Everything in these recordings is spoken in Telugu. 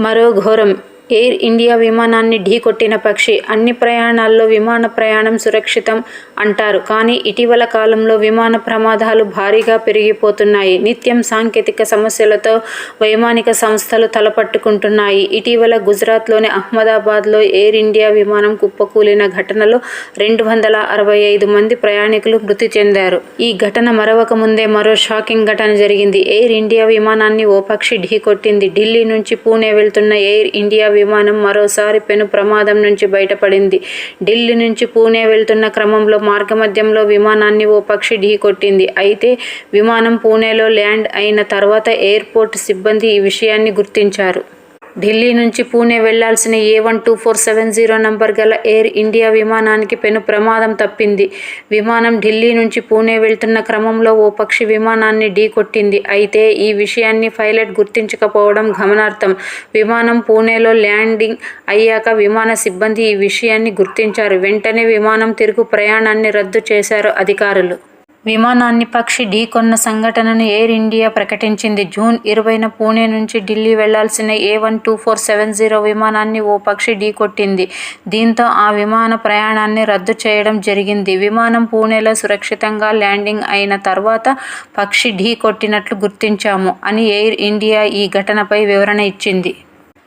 మరో ఘోరం. ఎయిర్ ఇండియా విమానాన్ని ఢీకొట్టిన పక్షి. అన్ని ప్రయాణాల్లో విమాన ప్రయాణం సురక్షితం అంటారు. కానీ ఇటీవల కాలంలో విమాన ప్రమాదాలు భారీగా పెరిగిపోతున్నాయి. నిత్యం సాంకేతిక సమస్యలతో వైమానిక సంస్థలు తలపట్టుకుంటున్నాయి. ఇటీవల గుజరాత్లోని అహ్మదాబాద్లో ఎయిర్ ఇండియా విమానం కుప్పకూలిన ఘటనలో రెండు వందల అరవై ఐదు మంది ప్రయాణికులు మృతి చెందారు. ఈ ఘటన మరవక ముందే మరో షాకింగ్ ఘటన జరిగింది. ఎయిర్ ఇండియా విమానాన్ని ఓ పక్షి ఢీకొట్టింది ఢిల్లీ నుంచి పూణే వెళ్తున్న ఎయిర్ ఇండియా విమానం మరోసారి పెను ప్రమాదం నుంచి బయటపడింది. ఢిల్లీ నుంచి పూణే వెళ్తున్న క్రమంలో మార్గమధ్యంలో విమానాన్ని ఓ పక్షి ఢీకొట్టింది. అయితే విమానం పూణేలో ల్యాండ్ అయిన తర్వాత ఎయిర్పోర్ట్ సిబ్బంది ఈ విషయాన్ని గుర్తించారు. ఢిల్లీ నుంచి పూణే వెళ్ళాల్సిన A one two four seven zero number గల ఎయిర్ ఇండియా విమానానికి పెను ప్రమాదం తప్పింది. విమానం ఢిల్లీ నుంచి పూణే వెళ్తున్న క్రమంలో ఓ పక్షి విమానాన్ని ఢీకొట్టింది అయితే ఈ విషయాన్ని పైలట్ గుర్తించకపోవడం గమనార్థం విమానం పూణేలో ల్యాండింగ్ అయ్యాక విమాన సిబ్బంది ఈ విషయాన్ని గుర్తించారు. వెంటనే విమానం తిరుగు ప్రయాణాన్ని రద్దు చేశారు అధికారులు. విమానాన్ని పక్షి ఢీకొన్న సంఘటనను ఎయిర్ ఇండియా ప్రకటించింది. జూన్ ఇరవైన పూణే నుంచి ఢిల్లీ వెళ్ళాల్సిన A one two four seven zero విమానాన్ని ఓ పక్షి ఢీకొట్టింది దీంతో ఆ విమాన ప్రయాణాన్ని రద్దు చేయడం జరిగింది. విమానం పూణేలో సురక్షితంగా ల్యాండింగ్ అయిన తర్వాత పక్షి ఢీ కొట్టినట్లు గుర్తించాము అని ఎయిర్ ఇండియా ఈ ఘటనపై వివరణ ఇచ్చింది.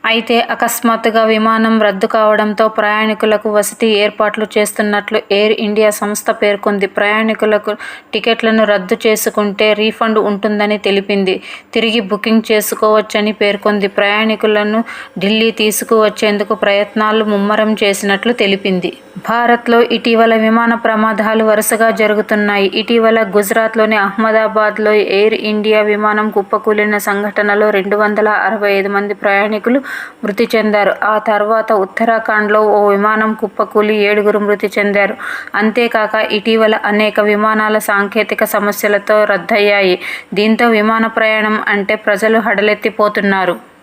అయితే అకస్మాత్తుగా విమానం రద్దు కావడంతో ప్రయాణికులకు వసతి ఏర్పాట్లు చేస్తున్నట్లు ఎయిర్ ఇండియా సంస్థ పేర్కొంది. ప్రయాణికులకు టికెట్లను రద్దు చేసుకుంటే రీఫండ్ ఉంటుందని తెలిపింది. తిరిగి బుకింగ్ చేసుకోవచ్చని పేర్కొంది. ప్రయాణికులను ఢిల్లీ తీసుకువచ్చేందుకు ప్రయత్నాలు ముమ్మరం చేసినట్లు తెలిపింది. భారత్లో ఇటీవల విమాన ప్రమాదాలు వరుసగా జరుగుతున్నాయి. ఇటీవల గుజరాత్లోని అహ్మదాబాద్లో ఎయిర్ ఇండియా విమానం కుప్పకూలిన సంఘటనలో రెండు వందల అరవై ఐదు మంది ప్రయాణికులు మృతి చెందారు. ఆ తర్వాత ఉత్తరాఖండ్లో ఓ విమానం కుప్పకూలి ఏడుగురు మృతి చెందారు. అంతేకాక ఇటీవల అనేక విమానాల సాంకేతిక సమస్యలతో రద్దయ్యాయి. దీంతో విమాన ప్రయాణం అంటే ప్రజలు హడలెత్తిపోతున్నారు.